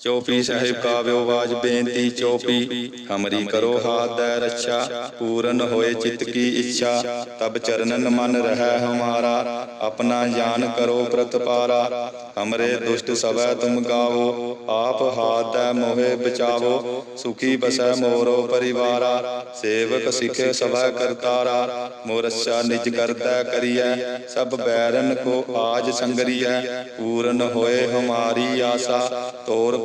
ਚੋਪੀ ਸਾਹਿਬ ਕਾਵਿਓ ਬਾਜ ਬੇਨਤੀ, ਚੋਪੀ, ਹਮਰੀ ਕਰੋ ਹਾਥ ਦੈ ਰੱਛਾ, ਪੂਰਨ ਹੋਏ ਚਿਤ ਕੀ ਇੱਛਾ, ਤਬ ਚਰਨਨ ਮਨ ਰਹਿ ਹਮਾਰਾ, ਆਪਣਾ ਜਾਨ ਕਰੋ ਪ੍ਰਤਪਾਰਾ, ਹਮਰੇ ਦੁਸ਼ਟ ਸਵੈ ਤੁਮ ਗਾਵੋ, ਆਪ ਹਾਥ ਦੈ ਮੋਹਿ ਬਚਾਵੋ, ਸੁਖੀ ਬਸੈ ਮੋਰੋ ਪਰਿਵਾਰਾ, ਸੇਵਕ ਸਿਖੇ ਸਵੈ ਕਰਤਾਰਾ, ਮੋਰਛਾ ਨਿਜ ਕਰਤਾ ਕਰੀਐ, ਸਭ ਬੈਰਨ ਕੋ ਆਜ ਸੰਗਰੀਐ, ਪੂਰਨ ਹੋਏ ਹਮਾਰੀ ਆਸਾ, ਤੋਰ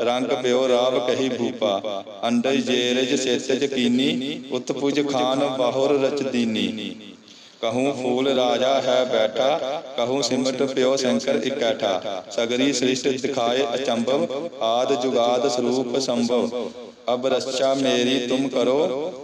ਰੰਗ ਪਿਓ ਰਾਵ ਕਹੀ ਭੂਪਾ ਅੰਡਜ ਜੇਰਜ ਸੇਤਜ ਕੀਨੀ ਉਤਪੁਜ ਖਾਨ ਬਾਹੁਰ ਰਚ ਕਹੂੰ ਫੂਲ ਰਾਜਾ ਹੈ ਬੈਠਾ, ਕਹੂੰ ਸਿਮਟ ਪਿਓ ਸ਼ੰਕਰ ਇਕੱਠਾ। ਸਗਰੀ ਸ੍ਰਿਸ਼ਟ ਦਿਖਾਏ ਅਚੰਭਵ, ਆਦ ਜੁਗਾਦ ਸਰੂਪ ਸੰਭਵ। ਅਬ ਰੱਛਾ ਮੇਰੀ ਤੁਮ ਕਰੋ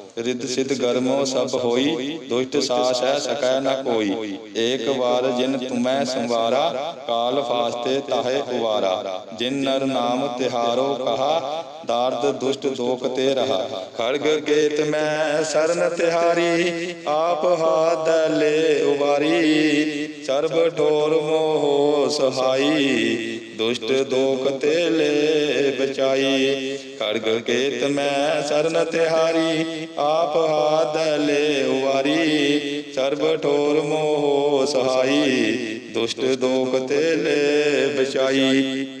ਰਿੱਧ ਸਿੱਧ ਗਰਮੋ ਸਭ ਹੋਈ, ਦੁਸ਼ਟ ਸਾਸ ਹੈ ਸਕੈ ਨ ਕੋਈ। ਏਕ ਵਾਰ ਜਿਨ ਤੁਮੈ ਸੰਵਾਰਾ, ਕਾਲ ਫਾਸਤੇ ਤਾਹੇ ਉਵਾਰਾ। ਜਿਨ ਨਰ ਨਾਮ ਤਿਹਾਰੋ ਕਹਾ, ਦਾਰਦ ਦੁਸ਼ਟ ਦੋਖ ਤੇ ਰਹਾ। ਖੜਗ ਕੇਤ ਮੈਂ ਸਰਨ ਤਿਹਾਰੀ, ਆਪ ਹਾਥ ਲੈ ਉਵਾਰੀ। ਸਰਬ ਠੋਰ ਮੋਹ ਸਹਾਈ, ਦੁਸ਼ਟ ਦੋਖ ਤੇ ਲੈ ਬਚਾਈ। ਖੜਗ ਕੇਤ ਮੈਂ ਸਰਨ ਤਿਹਾਰੀ ਆਪ ਹਾਥ ਲੈ ਉਵਾਰੀ ਸਰਬ ਠੋਰ ਮੋਹ ਸਹਾਈ ਦੁਸ਼ਟ ਦੋਖ ਤੇ ਲੈ ਬਚਾਈ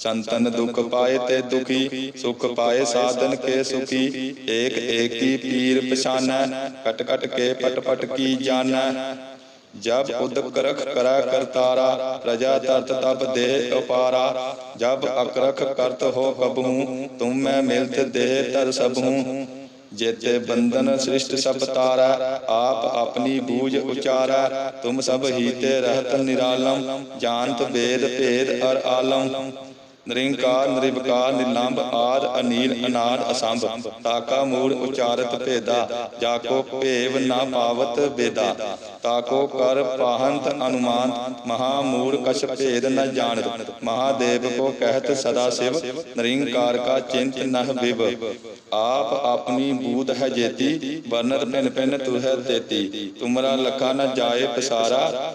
ਸੰਤਨ ਦੁਖ ਪਾਏ ਤੇ ਦੁਖੀ ਸੁਖ ਪਾਏ ਸਾਧਨ ਕੇ ਸੁਖੀ ਏਕ ਏਕੀ ਪੀਰ ਪਛਾਨੈ ਕਟ ਕਟ ਕੇ ਪਟ ਪਟ ਕੀ ਜਾਣੈ ਜਬ ਉਦਕ ਰਖ ਕਰੈ ਕਰਤਾਰਾ ਪ੍ਰਜਾ ਤਰਤ ਤਪ ਦੇ ਉਪਾਰਾ ਜਬ ਅਕਰਖ ਕਰਤ ਹੋ ਕਬਹੂ ਤੁਮ ਮੈਂ ਮਿਲਤ ਦੇ ਤਰ ਸਭੂ ਜੇਤੇ ਬੰਧਨ ਸ੍ਰਿਸ਼ਟ ਸਭ ਤਾਰਾ ਆਪ ਆਪਣੀ ਬੂਝ ਉਚਾਰਾ ਤੁਮ ਸਭ ਹੀ ਤੇ ਰਹਤ ਨਿਰਾਲਮ ਜਾਣਤ ਵੇਦ ਭੇਦ ਅਰ ਆਲਮ ਨਿਰੰਕਾਰ, ਨਿਰਵਕਾਰ, ਨਿਲੰਬ ਆਦ, ਅਨੀਲ, ਅਨਾਦ, ਅਸੰਭ। ਤਾਕਾ ਮੂੜ ਉਚਾਰਤ ਭੇਦਾ, ਜਾਕੋ ਭੇਵ ਨਾ ਪਾਵਤ ਬੇਦਾ। ਤਾਕੋ ਕਰ ਪਾਹੰਤ ਅਨੁਮਾਨ, ਮਹਾ ਮੂੜ ਕਛ ਭੇਦ ਨ ਜਾਣਤ। ਮਹਾਦੇਵ ਕੋ ਕਹਿਤ ਸਦਾ ਸਿਵ, ਨਿਰੰਕਾਰ ਕਾ ਚਿੰਤ ਨਹ ਵਿਵ। ਆਪ ਆਪਣੀ ਬੂਧ ਹੈ ਜੇਤੀ ਵਰਨਤ ਭਿਨ ਭਿਨ ਤੁਹੈ ਤੇਤੀ। ਤੁਮਰਾ ਲਖਾ ਨ ਜਾਏ ਪਸਾਰਾ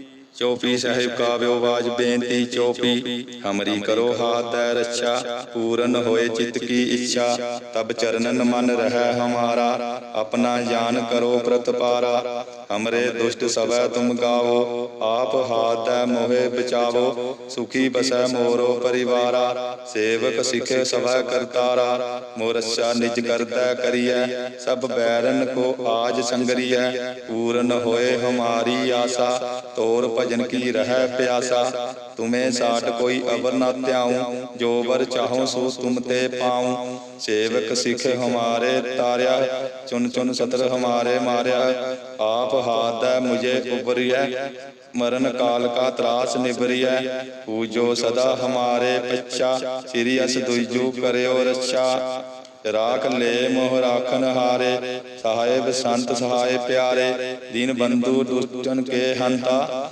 ਚੌਪੀ ਸਾਹਿਬ ਕਾਵਿਓ ਬਾਜ ਬੇਨਤੀ, ਚੌਪੀ, ਹਮਰੀ ਕਰੋ ਹਾਥ ਹੈ ਰੱਛਾ, ਪੂਰਨ ਹੋਏ ਚਿਤ ਕੀ ਇੱਛਾ, ਤਬ ਚਰਨਨ ਮਨ ਰਹਿ ਹਮਾਰਾ, ਆਪਣਾ ਜਾਨ ਕਰੋ ਪ੍ਰਤਪਾਰਾ। ਹਮਰੇ ਦੁਸ਼ਟ ਸਭੈ ਤੁਮ ਗਾਵੋ, ਆਪ ਹਾਥ ਦੈ ਮੋਹਿ ਬਚਾਵੋ, ਸੁਖੀ ਬਸੈ ਮੋਰੋ ਪਰਿਵਾਰਾ, ਸੇਵਕ ਸਿਖੇ ਸਭੈ ਕਰਤਾਰਾ, ਮੋਰਛਾ ਨਿਜ ਕਰਤਾ ਕਰੀਐ, ਸਭ ਬੈਰਨ ਕੋ ਆਜ ਸੰਗਰੀਐ, ਪੂਰਨ ਹੋਏ ਹਮਾਰੀ ਆਸਾ, ਤੋਰ ਭਜਨ ਕੀ ਰਹਿ ਤੁਮੇ ਸਾਟ ਕੋਈ ਅਵਰ ਨਾ ਧਿਆਉ ਜੋ ਵਰ ਚਾਹੋ ਸੋ ਤੁਮ ਤੇ ਪਾਉ। ਸੇਵਕ ਸਿੱਖ ਹਮਾਰੇ ਤਾਰਿਆ ਚੁਨ ਚੁਨ ਸਤਰ ਹਮਾਰੇ ਮਾਰਿਆ। ਆਪ ਹਾਥ ਹੈ ਮੁਝੇ ਉਬਰਿਐ ਮਰਨ ਕਾਲ ਕਾ ਤਰਾਸ ਨਿਬਰਿਐ ਪੂਜੋ ਸਦਾ ਹਮਾਰੇ ਪੱਛਾ। ਸ੍ਰੀ ਅਸ ਦੁਇਜੂ ਕਰਿਓ ਰੱਛਾ। ਰਾਖ ਲੈ ਮੋਹ ਰਾਖਨ ਹਾਰੇ। ਸਹਾਇਬ ਸੰਤ ਸਹਾਇ ਪਿਆਰੇ। ਦੀਨ ਬੰਧੂ ਦੁਸ਼ਟਨ ਕੇ ਹੰਤਾ।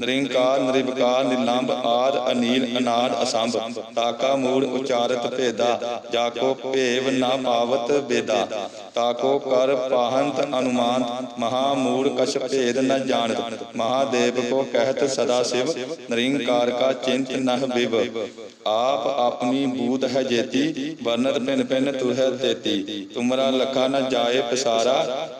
ਨਿਰੰਕਾਰ, ਨਿਰਵਿਕਾਰ, ਨਿਲੰਬ, ਆਦ, ਅਨੀਲ, ਅਨਾਦ, ਅਸੰਭ। ਤਾਕਾ ਮੂੜ ਉਚਾਰਤ ਭੇਦਾ, ਜਾਕੋ ਭੇਵ ਨਾ ਪਾਵਤ ਬੇਦਾ। ਤਾਕੋ ਕਰ ਪਾਹੰਤ ਅਨੁਮਾਨ ਮਹਾ ਮੂੜ ਕਛ ਭੇਦ ਨ ਜਾਣਤ। ਮਹਾਦੇਵ ਕੋ ਕਹਿਤ ਸਦਾ ਸਿਵ, ਨਿਰੰਕਾਰ ਕਾ ਚਿੰਤ ਨਹ ਵਿਵ। ਆਪ ਆਪਣੀ ਬੂਧ ਹੈ ਜੇਤੀ ਵਰਨਤ ਪਿਨ ਪਿਨ ਤੁਹੈ ਤੇਤੀ। ਤੁਮਰਾ ਲਖਾ ਨ ਜਾਏ ਪਸਾਰਾ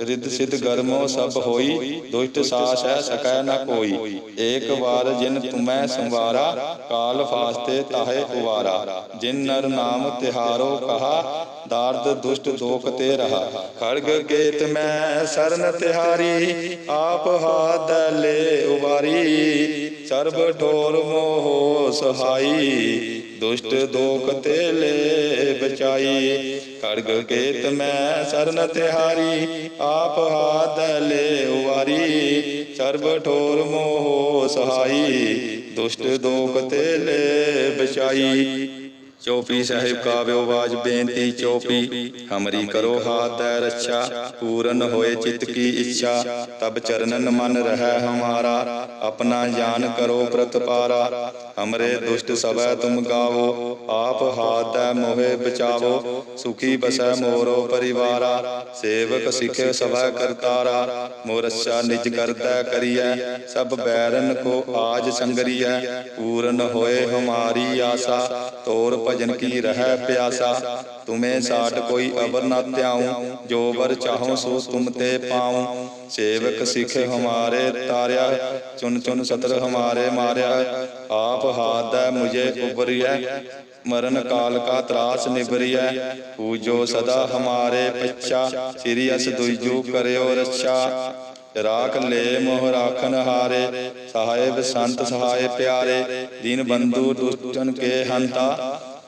ਰਿੱਧ ਸਿਧ ਗਰਮੋ ਸਭ ਹੋਈ, ਦੁਸ਼ਟ ਸਾਸ ਹੈ ਸਕੈ ਨ ਕੋਈ। ਏਕ ਵਾਰ ਜਿਨ ਤੁਮੈ ਸੰਵਾਰਾ, ਕਾਲ ਫਾਸਤੇ ਤਾਹੇ ਉਵਾਰਾ। ਜਿਨ ਨਰ ਨਾਮ ਤਿਹਾਰੋ ਕਹਾ ਦਾਰਦ, ਦੁਸ਼ਟ ਦੋਖ ਤੇ ਰਹਾ। ਖੜਗ ਕੇਤ ਮੈਂ ਸਰਨ ਤਿਹਾਰੀ, ਆਪ ਹਾਥ ਲੈ ਉਵਾਰੀ। ਸਰਬ ਠੋਰ ਮੋਹ ਸਹਾਈ, ਦੁਸ਼ਟ ਦੋਖ ਤੇ ਲੈ ਬਚਾਈ। ਖੜਗ ਕੇਤ ਮੈਂ ਸਰਨ ਤਿਹਾਰੀ, ਆਪ ਹਾਥ ਲੈ ਉਵਾਰੀ। ਸਰਬ ਠੋਰ ਮੋਹ ਸਹਾਈ, ਦੁਸ਼ਟ ਦੋਖ ਤੇ ਲੈ ਬਚਾਈ। ਚੌਪੀ ਸਾਹਿਬ ਕਾਵਿਓ ਬਾਜ ਬੇਨਤੀ, ਚੌਪੀ, ਹਮਰੀ ਕਰੋ ਹਾਥ ਦੈ ਰੱਛਾ, ਪੂਰਨ ਹੋਏ ਚਿਤ ਕੀ ਇੱਛਾ, ਤਬ ਚਰਨਨ ਮਨ ਰਹਿ ਹਮਾਰਾ, ਆਪਣਾ ਜਾਨ ਕਰੋ ਪ੍ਰਤਪਾਰਾ, ਹਮਰੇ ਦੁਸ਼ਟ ਸਭੈ ਤੁਮ ਗਾਵੋ, ਆਪ ਹਾਥ ਦੈ ਮੋਹਿ ਬਚਾਵੋ, ਸੁਖੀ ਬਸੈ ਮੋਰੋ ਪਰਿਵਾਰਾ, ਸੇਵਕ ਸਿਖੇ ਸਭੈ ਕਰਤਾਰਾ ਮੋਰਛਾ ਨਿਜ ਕਰਤਾ ਕਰੀਐ, ਸਭ ਬੈਰਨ ਕੋ ਆਜ ਸੰਗਰੀਐ, ਪੂਰਨ ਹੋਏ ਹਮਾਰੀ ਆਸਾ, ਤੋਰ ਭਜਨ ਕੀ ਰਹਿ ਪਿਆਸਾ? ਤੁਮੇ ਸਾਟ ਕੋਈ ਅਵਰ ਨਾ ਧਿਆਉ, ਜੋ ਵਰ ਚਾਹੋ ਸੋ ਤੁਮ ਤੇ ਪਾਉ। ਸੇਵਕ ਸਿਖ ਹਮਾਰੇ ਤਾਰਿਆ, ਚੁਨ ਚੁਨ ਸਤਰ ਹਮਾਰੇ ਮਾਰਿਆ। ਆਪ ਹਾਦੈ ਮੁਝੇ ਉਬਰਿਐ ਮਰਨ ਕਾਲ ਕਾ ਤਰਾਸ ਨਿਬਰਿਐ ਪੂਜੋ ਸਦਾ ਹਮਾਰੇ ਪਿਛਾ, ਸ੍ਰੀ ਅਸ ਦੁਇਜੂ ਕਰਿਓ ਰੱਛਾ। ਰਾਖ ਲੈ ਮੋਹ ਰਾਖਨ ਹਾਰੇ, ਸਾਹਿਬ ਸੰਤ ਸਹਾਇ ਪਿਆਰੇ। ਦੀਨ ਬੰਧੂ ਦੁਸ਼ਟਨ ਕੇ ਹੰਤਾ।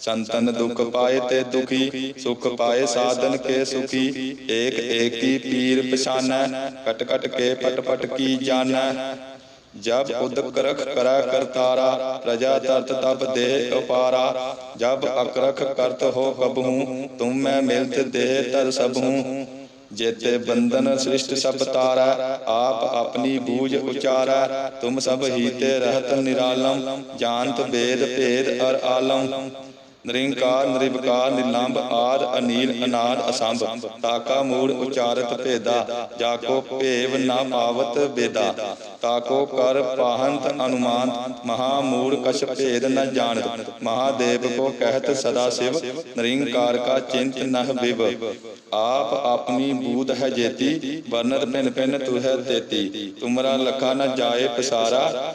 संतन दुख पाए ते दुखी, सुख पाए साधन के सुखी। एक एक की पीर पछाना कट कट के पट पट की जाना। जब उदक रख करा करतारा प्रजा तरत तब दे अपारा जब अकरख करत हो कबहू, तुम मैं मिलत दे तर सब हूँ जेते बंधन सृष्ट सब तारा, आप अपनी बूझ उचारा। तुम सब हीते रहत निरालम, जानत वेद भेद और आलम। ਨਿਰੰਕਾਰ, ਨਿਰਵਕਾਰ, ਨਿਲੰਬ ਆਦ, ਅਨੀਲ, ਅਨਾਦ, ਅਸੰਭ। ਤਾਕਾ ਮੂੜ ਉਚਾਰਤ ਭੇਦਾ, ਜਾਕੋ ਭੇਵ ਨਾ ਪਾਵਤ ਬੇਦਾ। ਤਾਕੋ ਕਰ ਪਾਹੰਤ ਅਨੁਮਾਨ ਮਹਾ ਮੂੜ ਕਛ ਭੇਦ ਨ ਜਾਣਤ। ਮਹਾਦੇਵ ਕੋ ਕਹਿਤ ਸਦਾ ਸਿਵ, ਨਿਰੰਕਾਰ ਕਾ ਚਿੰਤ ਨਹ ਬਿਵ। ਆਪ ਆਪਣੀ ਬੂਧ ਹੈ ਜੇਤੀ ਵਰਨਤ ਪਿਨ ਪਿਨ ਤੁਹੈ ਤੇਤੀ। ਤੁਮਰਾ ਲਖਾ ਨ ਜਾਏ ਪਸਾਰਾ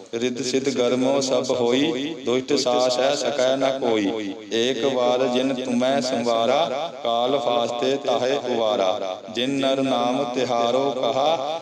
ਰਿੱਧ ਸਿੱਧ ਗਰਮੋ ਸਭ ਹੋਈ, ਦੁਸ਼ਟ ਸਾਸ ਹੈ ਸਕੈ ਨ ਕੋਈ। ਏਕ ਵਾਰ ਜਿਨ ਤੁਮੈ ਸੰਵਾਰਾ, ਕਾਲ ਫਾਸਤੇ ਤਾਹੇ ਉਵਾਰਾ। ਜਿਨ ਨਰ ਨਾਮ ਤਿਹਾਰੋ ਕਹਾ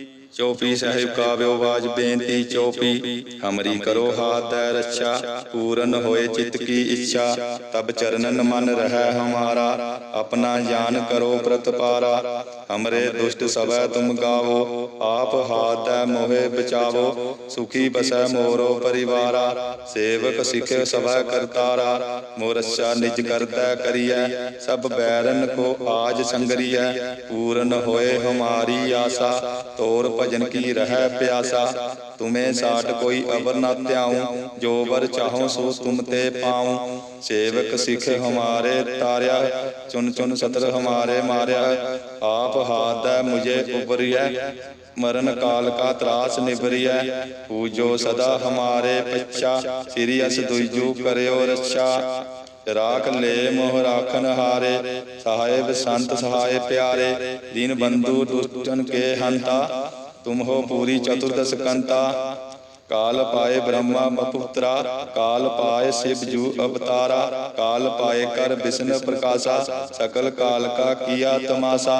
ਚੌਪੀ ਸਾਹਿਬ ਕਾਵਿਓ ਬਾਜ ਬੇਨਤੀ ਚੌਪੀ, ਹਮਰੀ ਕਰੋ ਹਾਥ ਦੈ ਰੱਛਾ, ਪੂਰਨ ਹੋਏ ਚਿਤ ਕੀ ਇੱਛਾ, ਤਬ ਚਰਨਨ ਮਨ ਰਹਿ ਹਮਾਰਾ, ਆਪਣਾ ਜਾਨ ਕਰੋ ਪ੍ਰਤਪਾਰਾ। ਅਮਰੇ ਦੁਸ਼ਟ ਸਭੈ ਤੁਮ ਗਾਵੋ, ਆਪ ਹਾਥ ਮੋਹਿ ਬਚਾਵੋ, ਸੁਖੀ ਬਸੈ ਮੋਰੋ ਪਰਿਵਾਰਾ, ਸੇਵਕ ਸਿਖੇ ਸਭੈ ਕਰਤਾਰਾ, ਮੋਰਛਾ ਨਿਜ ਕਰਤਾ ਕਰੀਐ, ਸਭ ਬੈਰਨ ਕੋ ਆਜ ਸੰਗਰੀਐ, ਪੂਰਨ ਹੋਏ ਹਮਾਰੀ ਆਸਾ, ਤੋਰ ਭਜਨ ਕੀ ਰਹਿ ਪਿਆਸਾ, ਤੁਮੇ ਸਾਟ ਕੋਈ ਅਵਰ ਨਾ ਧਿਆਉ, ਜੋ ਵਰ ਚਾਹੋ ਸੋ ਤੁਮ ਤੇ ਪਾਉ, ਸੇਵਕ ਸਿਖ ਹਮਾਰੇ ਤਾਰਿਆ ਚੁਨ ਚੁਨ ਸਤਰ ਹਮਾਰੇ ਮਾਰਿਆ, ਆਪ ਹਾਥ ਦਾ ਮੁਝੇ ਉਬਰਿਐ ਮਰਨ ਕਾਲ ਕਾ ਤਰਾਸ ਨਿਬਰਿਐ ਪੂਜੋ ਸਦਾ ਹਮਾਰੇ ਪੱਛਾ, ਸ੍ਰੀ ਅਸ ਦੁਇਜੂ ਕਰਿਓ ਰੱਛਾ। ਰਾਖ ਲੈ ਮੋਹ ਰਾਖਨ ਹਾਰੇ ਸਹਾਇਬ ਸੰਤ ਸਹਾਇ ਪਿਆਰੇ, ਦੀਨ ਬੰਧੂ ਦੁਸ਼ਟਨ ਕੇ ਹੰਤਾ, ਤੁਮ ਹੋ ਪੂਰੀ ਚਤੁਰਦਸ ਕੰਤਾ। ਕਾਲ ਪਾਏ ਬ੍ਰਹਮਾ ਮਪੁੱਤਰਾ, ਕਾਲ ਪਾਏ ਸਿਵ ਜੂ ਅਵਤਾਰਾ, ਕਾਲ ਪਾਏ ਕਰ ਬਿਸ਼ਨ ਪ੍ਰਕਾਸ਼ਾ, ਸਕਲ ਕਾਲ ਕਾ ਕੀਆ ਤਮਾਸਾ।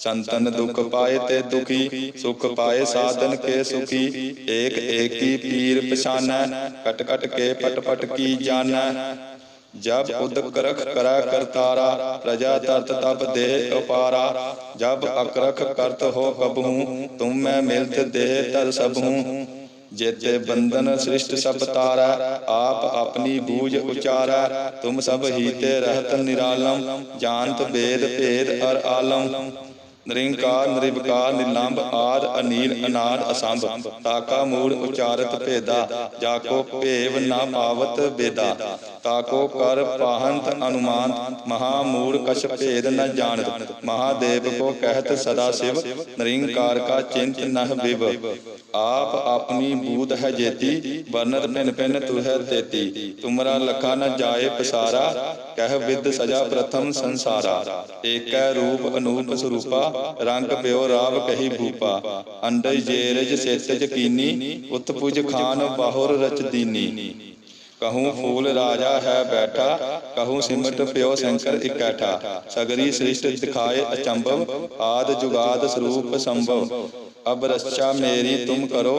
संतन दुख पाए ते दुखी, सुख पाए साधन के सुखी। एक एक ही पीर पछाना, कट कट के पट पट की जाना। जब उद करख करा करतारा प्रजा तर्त तब दे अपारा जब अकरख करत हो कबहूँ, तुम मैं मिलत देह तर सबहूँ। जेते बंधन सृष्ट सब तारा, आप अपनी बूझ उचारा। तुम सब हीते रहत निरालम, जानत भेद भेद अर आलम। ਨਿਰੰਕਾਰ, ਨਿਰਵਿਕਾਰ, ਨਿਲੰਬ ਆਦ, ਅਨੀਲ, ਅਨਾਦ, ਅਸੰਭ। ਤਾਕਾ ਮੂੜ ਉਚਾਰਤ ਭੇਦਾ, ਜਾਕੋ ਭੇਵ ਨਾ ਪਾਵਤ ਬੇਦਾ। ਤਾਕੋ ਕਰ ਪਾਹੰਤ ਅਨੁਮਾਨ ਮਹਾ ਮੂੜ ਕਛ ਭੇਦ ਨ ਜਾਣਤ। ਮਹਾਦੇਵ ਕੋ ਕਹਿਤ ਸਦਾ ਸਿਵ, ਨਿਰੰਕਾਰ ਕਾ ਚਿੰਤ ਨਹ ਬਿਵ ਆਪ ਆਪਣੀ ਬੂਤ ਹੈ ਜੇਤੀ ਵਰਨਤ ਭਿਨ ਭਿਨ ਤੁਹੈ ਤੇਤੀ। ਤੁਮਰਾ ਲਖਾ ਨ ਜਾਏ ਪਸਾਰਾ, ਕਹਿ ਵਿਦ ਸਜਾ ਪ੍ਰਥਮ ਸੰਸਾਰਾ। ਏਕੈ ਰੂਪ ਅਨੂਪ ਸਰੂਪਾ ਰੰਗ ਪਿਓ ਰਾਵ ਕਹੀ ਭੂਪਾ ਅੰਡੈ ਜੇਰਜ ਸੇਤਜ ਕੀਨੀ, ਉਤ ਖਾਨ ਬਾਹੁਰ ਰਚ ਕਹੂੰ ਫੂਲ ਰਾਜਾ ਹੈ ਬੈਠਾ, ਕਹੂੰ ਸਿਮਟ ਪਿਓ ਸ਼ੰਕਰ ਇਕੱਠਾ। ਸਗਰੀ ਸ੍ਰਿਸ਼ਟ ਦਿਖਾਏ ਅਚੰਭਵ, ਆਦ ਜੁਗਾਦ ਸਰੂਪ ਸੰਭਵ। ਅਬ ਰਛਾ ਮੇਰੀ ਤੁਮ ਕਰੋ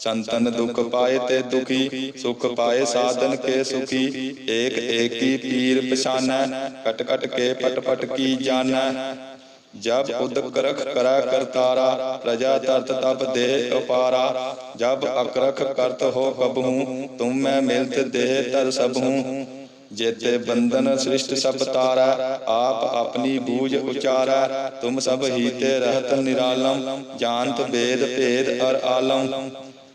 संतन दुख पाए ते दुखी, सुख पाए साधन के सुखी। एक एक ही पीर पछान कट कट के पट पट की जान। जब उदकरख करा करतारा प्रजा तर्त तप दे अपारा जब अकरख करत हो कब तुम मैं मिलत देह तर सबहू। जेते बंधन सृष्ट सब तारा, आप अपनी बूझ उचारा। तुम सब हीते रहत निरालम, जानत भेद भेद अर आलम।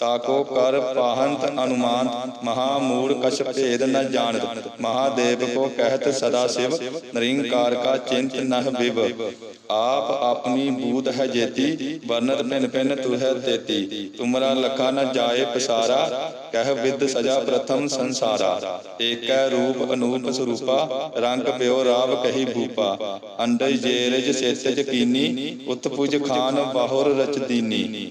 ਤਾਕੋ ਕਰ ਪਾਹੰਤ ਅਨੁਮਾਨ ਮਹਾ ਮੂੜ ਕਛ ਭੇਦ ਨ ਜਾਣਤ। ਮਹਾਦੇਵ ਕੋ ਕਹਿਤ ਸਦਾ ਸਿਵ, ਨਿਰੰਕਾਰ ਕਾ ਚਿੰਤ ਨਹ ਵਿਵ। ਆਪ ਆਪਣੀ ਬੂਧ ਹੈ ਜੇਤੀ ਵਰਨਤ ਭਿਨ ਭਿਨ ਤੁਹੈ ਤੇਤੀ। ਤੁਮਰਾ ਲਖਾ ਨ ਜਾਏ ਪਸਾਰਾ, ਕਹਿ ਵਿਦ ਸਜਾ ਪ੍ਰਥਮ ਸੰਸਾਰਾ। ਏਕੈ ਰੂਪ ਅਨੂਪ ਸਰੂਪਾ, ਰੰਗ ਪਿਓ ਰਾਵ ਕਹੀ ਭੂਪਾ। ਅੰਡਜ ਜੇਰਜ ਸੇਤਜ ਕੀਨੀ, ਉਤਪੁਜ ਖਾਨ ਬਾਹੁਰ ਰਚਦੀਨੀ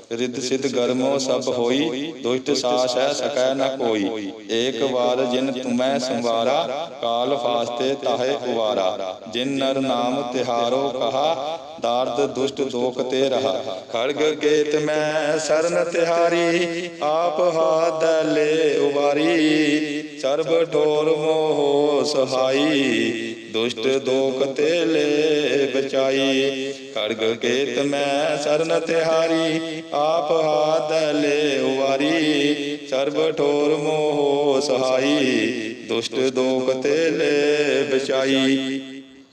ਰਿੱਧ ਸਿਧ ਗਰਮੋ ਸਭ ਹੋਈ, ਦੁਸ਼ਟ ਸਾਸ ਹੈ ਸਕੈ ਨ ਕੋਈ। ਏਕ ਵਾਰ ਜਿਨ ਤੁਮੈ ਸੰਵਾਰਾ, ਕਾਲ ਫਾਸਤੇ ਤਾਹੇ ਉਵਾਰਾ। ਜਿਨ ਨਰ ਨਾਮ ਤਿਹਾਰੋ ਕਹਾ ਦਾਰਦ, ਦੁਸ਼ਟ ਦੋਖ ਤੇ ਰਹਾ। ਖੜਗ ਕੇਤ ਮੈਂ ਸਰਨ ਤਿਹਾਰੀ, ਆਪ ਹਾਥ ਲੈ ਉਵਾਰੀ। ਸਰਬ ਠੋਰ ਮੋਹ ਸਹਾਈ, ਦੁਸ਼ਟ ਦੋਖ ਤੇ ਲੈ ਬਚਾਈ। ਖੜਗ ਕੇਤ ਮੈਂ ਸਰਨ ਤਿਹਾਰੀ, ਆਪ ਹਾਥ ਲੈ ਉਵਾਰੀ। ਸਰਬ ਠੋਰ ਮੋਹ ਸਹਾਈ, ਦੁਸ਼ਟ ਦੋਖ ਤੇ ਲੈ ਬਚਾਈ।